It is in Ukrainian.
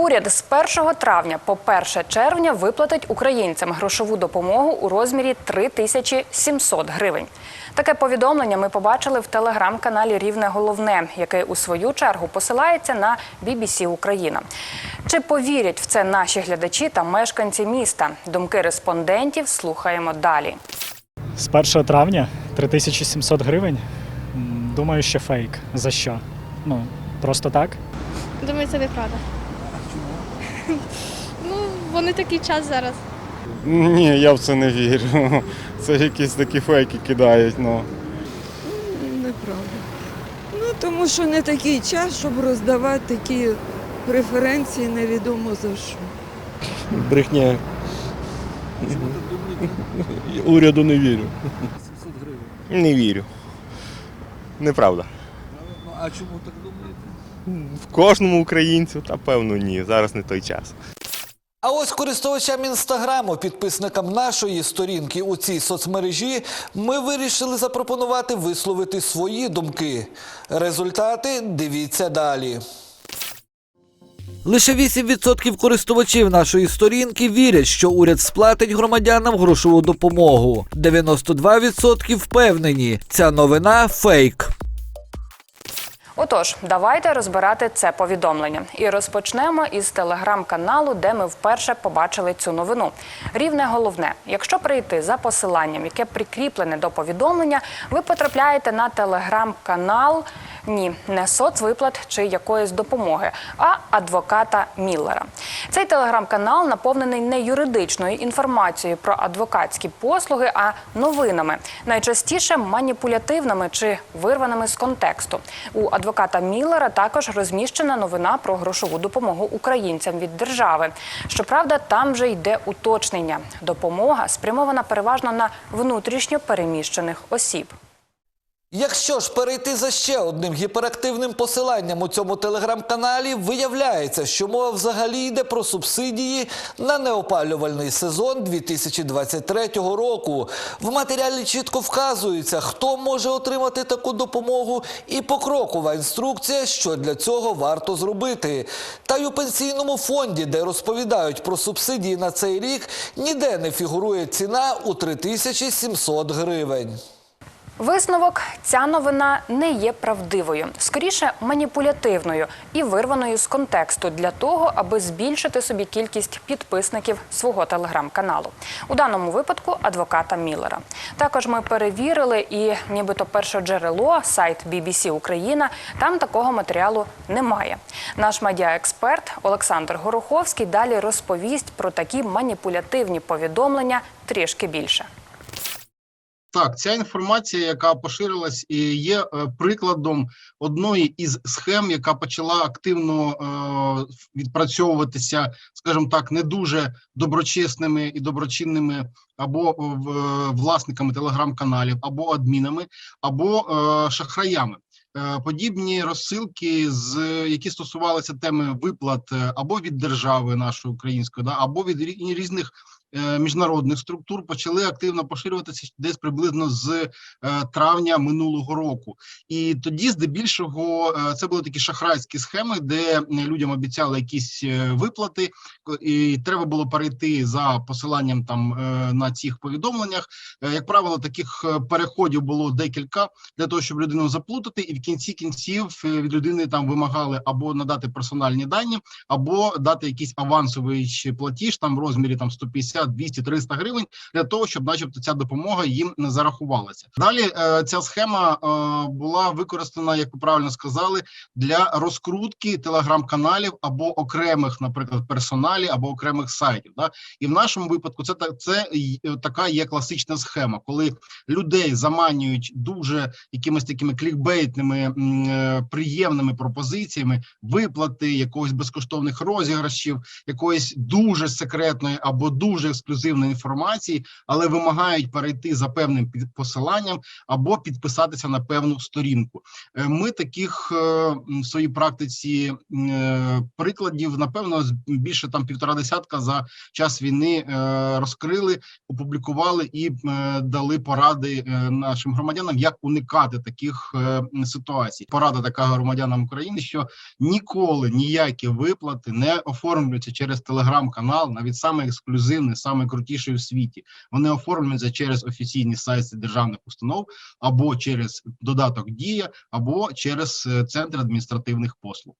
Уряд з 1 травня по 1 червня виплатить українцям грошову допомогу у розмірі 3700 гривень. Таке повідомлення ми побачили в телеграм-каналі Рівне Головне, який у свою чергу посилається на BBC Україна. Чи повірять в це наші глядачі та мешканці міста? Думки респондентів слухаємо далі. З 1 травня 3700 гривень. Думаю, що фейк. За що? Ну, просто так. Думаю, це неправда. Ну, вони такий час зараз. Ні, я в це не вірю. Це якісь такі фейки кидають. Ну. Неправда. Ну, тому що не такий час, щоб роздавати такі преференції невідомо за що. Брехня. Уряду не вірю. Не вірю. Неправда. А чому так думаєте? В кожному українцю, та певно, ні. Зараз не той час. А ось користувачам інстаграму, підписникам нашої сторінки у цій соцмережі, ми вирішили запропонувати висловити свої думки. Результати дивіться далі. Лише 8% користувачів нашої сторінки вірять, що уряд сплатить громадянам грошову допомогу. 92% впевнені, ця новина фейк. Отож, давайте розбирати це повідомлення. І розпочнемо із телеграм-каналу, де ми вперше побачили цю новину. Рівне головне, якщо прийти за посиланням, яке прикріплене до повідомлення, ви потрапляєте на телеграм-канал. Ні, не соцвиплат чи якоїсь допомоги, а адвоката Міллера. Цей телеграм-канал наповнений не юридичною інформацією про адвокатські послуги, а новинами, найчастіше маніпулятивними чи вирваними з контексту. У адвоката Міллера також розміщена новина про грошову допомогу українцям від держави. Щоправда, там вже йде уточнення. Допомога спрямована переважно на внутрішньо переміщених осіб. Якщо ж перейти за ще одним гіперактивним посиланням у цьому телеграм-каналі, виявляється, що мова взагалі йде про субсидії на неопалювальний сезон 2023 року. В матеріалі чітко вказується, хто може отримати таку допомогу, і покрокова інструкція, що для цього варто зробити. Та й у пенсійному фонді, де розповідають про субсидії на цей рік, ніде не фігурує ціна у 3700 гривень. Висновок ця новина не є правдивою, скоріше маніпулятивною і вирваною з контексту для того, аби збільшити собі кількість підписників свого телеграм-каналу. У даному випадку адвоката Міллера. Також ми перевірили і, нібито перше джерело, сайт BBC Україна. Там такого матеріалу немає. Наш медіаексперт Олександр Гороховський далі розповість про такі маніпулятивні повідомлення трішки більше. Так, ця інформація, яка поширилась, є е, прикладом одної із схем, яка почала активно е, відпрацьовуватися, скажімо так, не дуже доброчесними і доброчинними або е, власниками телеграм-каналів, або адмінами, або шахраями. Подібні розсилки, з які стосувалися теми виплат або від держави нашої української, да, або від рі- різних міжнародних структур почали активно поширюватися десь приблизно з е, травня минулого року. І тоді, здебільшого, е, це були такі шахрайські схеми, де е, людям обіцяли якісь е, виплати, і треба було перейти за посиланням там е, на цих повідомленнях. Е, Як правило, таких е, переходів було декілька для того, щоб людину заплутати, і в кінці кінців е, від людини там вимагали або надати персональні дані, або дати якийсь авансовий платіж там в розмірі там 150, 200, 300 гривень для того, щоб, начебто, ця допомога їм не зарахувалася. Далі е, ця схема е, була використана, як ви правильно сказали, для розкрутки телеграм-каналів або окремих, наприклад, персоналі або окремих сайтів. Да? І в нашому випадку це це е, така є класична схема, коли людей заманюють дуже якимись такими клікбейтними приємними пропозиціями виплати якогось безкоштовних розіграшів, якоїсь дуже секретної або дуже ексклюзивної інформації, але вимагають перейти за певним посиланням або підписатися на певну сторінку. Е, Ми таких е, в своїй практиці е, прикладів, напевно, більше там півтора десятка за час війни розкрили, опублікували і дали поради нашим громадянам, як уникати таких ситуацій. Порада така громадянам України, що ніколи ніякі виплати не оформлюються через телеграм-канал, навіть саме ексклюзивний, саме крутіший в світі. Вони оформлюються через офіційні сайти державних установ або через додаток Дія, або через е, центр адміністративних послуг.